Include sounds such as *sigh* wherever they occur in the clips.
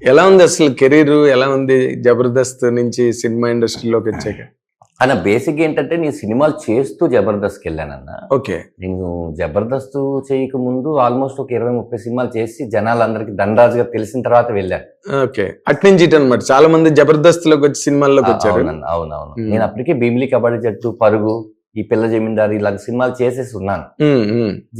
ఎలా ఉంది అసలు కెరీర్? ఎలా ఉంది జబర్దస్త్ నుంచి సినిమా ఇండస్ట్రీలోకి వచ్చాక? అన్న బేసిక్ ఏంటంటే నేను సినిమాలు చేస్తూ జబర్దస్త్కి వెళ్ళానన్న ఓకే. నేను జబర్దస్త్ చేయక ముందు ఆల్మోస్ట్ ఒక ఇరవై ముప్పై సినిమాలు చేసి జనాలందరికీ దండరాజుగా తెలిసిన తర్వాత వెళ్ళాను. ఓకే. అట్నుంచి అనమాట చాలా మంది జబర్దస్త్లోకి వచ్చి సినిమాల్లోకి వచ్చారు. అవునవును. నేను అప్పటికే భీమిలి కబడ్డీ జట్టు పరుగు ఈ పిల్ల జమీందారు ఇలాంటి సినిమాలు చేసేసి ఉన్నాను.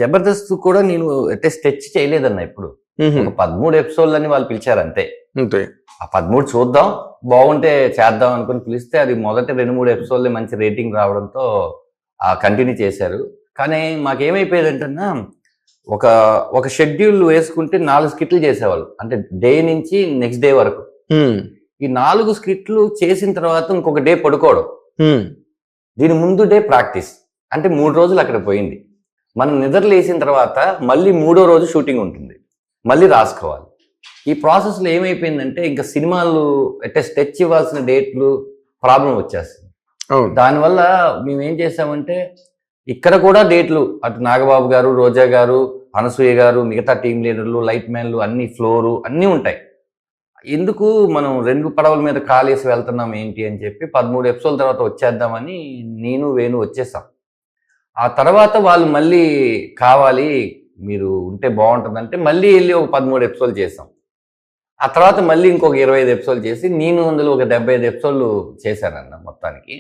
జబర్దస్త్ కూడా నేను అంటే స్టెచ్ చేయలేదన్న ఇప్పుడు ఒక పదమూడు ఎపిసోడ్లు అని వాళ్ళు పిలిచారు అంతే. అంతే ఆ పదమూడు చూద్దాం బాగుంటే చేద్దాం అనుకుని పిలిస్తే అది మొదటి రెండు మూడు ఎపిసోడ్లు మంచి రేటింగ్ రావడంతో ఆ కంటిన్యూ చేశారు. కానీ మాకేమైపోయేదంటన్నా ఒక ఒక షెడ్యూల్ వేసుకుంటే నాలుగు స్కిట్లు చేసేవాళ్ళు. అంటే డే నుంచి నెక్స్ట్ డే వరకు. ఈ నాలుగు స్కిట్లు చేసిన తర్వాత ఇంకొక డే పడుకోవడం. దీని ముందు డే ప్రాక్టీస్. అంటే మూడు రోజులు అక్కడ పోయింది. మనం నిద్ర లేచిన తర్వాత మళ్ళీ మూడో రోజు షూటింగ్ ఉంటుంది. మళ్ళీ రాసుకోవాలి. ఈ ప్రాసెస్లో ఏమైపోయిందంటే ఇంకా సినిమాలు అంటే స్టెచ్ ఇవ్వాల్సిన డేట్లు ప్రాబ్లం వచ్చేస్తుంది. దానివల్ల మేము ఏం చేసామంటే ఇక్కడ కూడా డేట్లు అటు నాగబాబు గారు రోజా గారు అనసూయ గారు మిగతా టీం లీడర్లు లైట్ మ్యాన్లు అన్ని ఫ్లోరు అన్నీ ఉంటాయి. ఎందుకు మనం రెండు పడవల మీద కాలేసి వెళ్తున్నాం ఏంటి అని చెప్పి పదమూడు ఎపిసోడ్ తర్వాత వచ్చేద్దామని నేను వేణు వచ్చేసాం. ఆ తర్వాత వాళ్ళు మళ్ళీ కావాలి మీరు ఉంటే బాగుంటుందంటే మళ్ళీ వెళ్ళి ఒక పదమూడు ఎపిసోడ్ చేసాం ఆ తర్వాత మళ్ళీ ఇంకొక ఇరవై ఐదు ఎపిసోడ్ చేసి నేను అందులో ఒక డెబ్బై ఐదు ఎపిసోడ్లు చేశానన్న మొత్తానికి.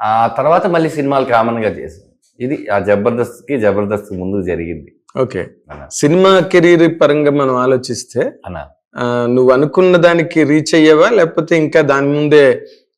ఆ తర్వాత మళ్ళీ సినిమాలు కామన్గా చేశాను ఇది ఆ జబర్దస్త్కి జబర్దస్త్ ముందు జరిగింది. ఓకే. సినిమా కెరీర్ పరంగా మనం ఆలోచిస్తే అన్న. నువ్వు అనుకున్న దానికి రీచ్ అయ్యావా? లేకపోతే ఇంకా దాని ముందే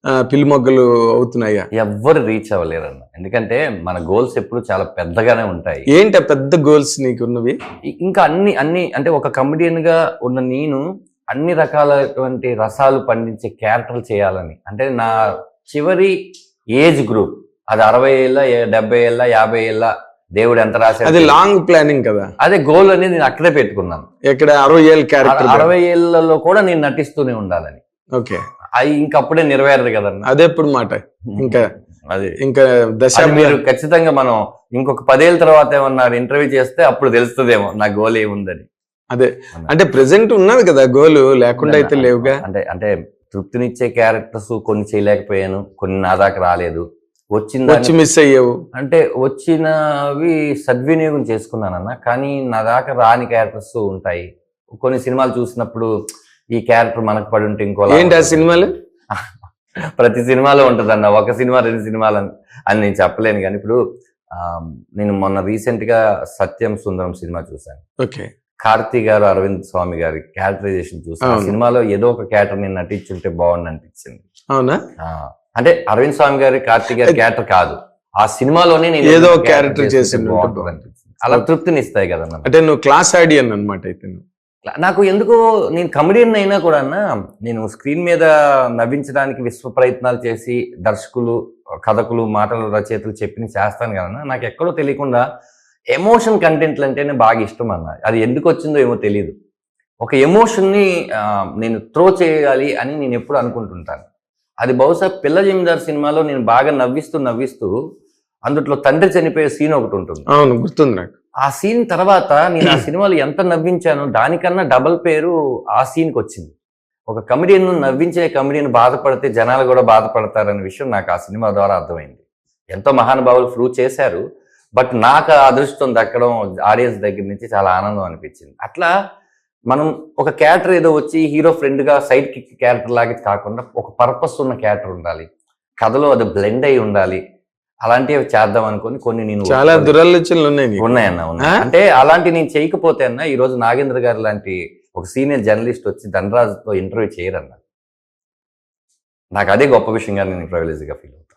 ఆ, పిల్లిమొగ్గలు అవుతున్నాయా? ఎవ్వరు రీచ్ అవ్వలేరన్న. ఎందుకంటే మన గోల్స్ ఎప్పుడు చాలా పెద్దగానే ఉంటాయి. ఏంటి పెద్ద గోల్స్ నీకున్నవి ఇంకా అన్ని అన్ని అంటే ఒక comedian గా ఉన్న నేను అన్ని రకాలటువంటి రసాలు పండించే క్యారెక్టర్లు చేయాలని. అంటే నా చివరి ఏజ్ గ్రూప్ అది అరవై ఏళ్ళ డెబ్బై ఏళ్ళ యాభై ఏళ్ళ దేవుడు ఎంత రాశాడు అది లాంగ్ ప్లానింగ్ కదా. అదే గోల్ అనేది నేను అక్కడే పెట్టుకున్నాను. ఇక్కడ అరవై ఏళ్ళ క్యారెక్టర్ అరవై ఏళ్ళలో కూడా నేను నటిస్తూనే ఉండాలని. ఓకే. అది ఇంకప్పుడే నెరవేరదు కదన్న. అదే ఎప్పుడు మాట. ఇంకా అది. ఇంకా దశ మీరు ఖచ్చితంగా మనం ఇంకొక పదేళ్ళ తర్వాత ఏమన్నా ఇంటర్వ్యూ చేస్తే అప్పుడు తెలుస్తుందేమో నా గోల్ ఏముందని. అదే. అంటే ప్రెసెంట్ ఉన్నది కదా గోలు లేకుండా అయితే లేవుగా. అంటే అంటే తృప్తినిచ్చే క్యారెక్టర్స్ కొన్ని చేయలేకపోయాను కొన్ని నా దాకా రాలేదు. వచ్చిన వచ్చి మిస్ అయ్యావు. అంటే వచ్చినవి సద్వినియోగం చేసుకున్నానన్న కానీ నా దాకా రాని క్యారెక్టర్స్ ఉంటాయి. కొన్ని సినిమాలు చూసినప్పుడు ఈ క్యారెక్టర్ మనకు పడి ఉంటే ఇంకో ఏంటి ఆ సినిమాలు? *laughs* ప్రతి సినిమాలో ఉంటుందన్న ఒక సినిమా రెండు సినిమాలు అని- నేను చెప్పలేను కానీ ఇప్పుడు నేను మొన్న రీసెంట్గా సత్యం సుందరం సినిమా చూశాను. ఓకే. కార్తీ గారు అరవింద్ స్వామి గారి క్యారెక్టరైజేషన్ చూసాను. సినిమాలో ఏదో ఒక క్యారెక్టర్ నేను నటించుంటే బాగుంది అనిపించింది అవునా అంటే అరవింద్ స్వామి గారి కార్తీ గారి క్యారెక్టర్ కాదు. ఆ సినిమాలోనే నేను ఏదో చేస్తుంటే చేసి. అలా తృప్తిని ఇస్తాయి కదన్న. అంటే నువ్వు క్లాస్ ఆడియన్ అన్నమాట అయితే నువ్వు. నాకు ఎందుకో నేను కమెడియన్ అయినా కూడా నేను స్క్రీన్ మీద నవ్వించడానికి విశ్వ ప్రయత్నాలు చేసి దర్శకులు కథకులు మాటలు రచయితలు చెప్పిన చేస్తాను కదన్నా నాకు ఎక్కడో తెలియకుండా ఎమోషన్ కంటెంట్లు అంటేనే బాగా ఇష్టం అన్న. అది ఎందుకు వచ్చిందో ఏమో తెలియదు ఒక ఎమోషన్ని నేను త్రో చేయాలి అని నేను ఎప్పుడు అనుకుంటుంటాను. అది బహుశా పిల్ల జమీందార్ సినిమాలో నేను బాగా నవ్విస్తూ నవ్విస్తూ అందుట్లో తండ్రి చనిపోయే సీన్ ఒకటి ఉంటుంది. అవును గుర్తుంది నాకు. ఆ సీన్ తర్వాత నేను ఆ సినిమాలో ఎంత నవ్వించానో దానికన్నా డబల్ పేరు ఆ సీన్కి వచ్చింది. ఒక కమెడియన్ నవ్వించే కమెడియన్ బాధపడితే జనాలు కూడా బాధపడతారనే విషయం నాకు ఆ సినిమా ద్వారా అర్థమైంది. ఎంతో మహానుభావులు ప్రూవ్ చేశారు. బట్ నాకు ఆ అదృష్టం దక్కడం ఆడియన్స్ దగ్గర నుంచి చాలా ఆనందం అనిపించింది. అట్లా మనం ఒక క్యారెక్టర్ ఏదో వచ్చి హీరో ఫ్రెండ్గా సైడ్ కిక్ క్యారెక్టర్ లాగా కాకుండా ఒక పర్పస్ ఉన్న క్యారెక్టర్ ఉండాలి. కథలో అది బ్లెండ్ అయి ఉండాలి. అలాంటివి చేద్దాం అనుకొని కొన్ని నేను చాలా దురాలోచనలు ఉన్నాయి. ఉన్నాయన్న ఉన్నాయి? అంటే అలాంటి నేను చేయకపోతే అన్న ఈ రోజు నాగేంద్ర గారు లాంటి ఒక సీనియర్ జర్నలిస్ట్ వచ్చి ధనరాజుతో ఇంటర్వ్యూ చేయరన్న నాకు అదే గొప్ప విషయంగా నేను ప్రివిలేజ్గా ఫీల్ అవుతాను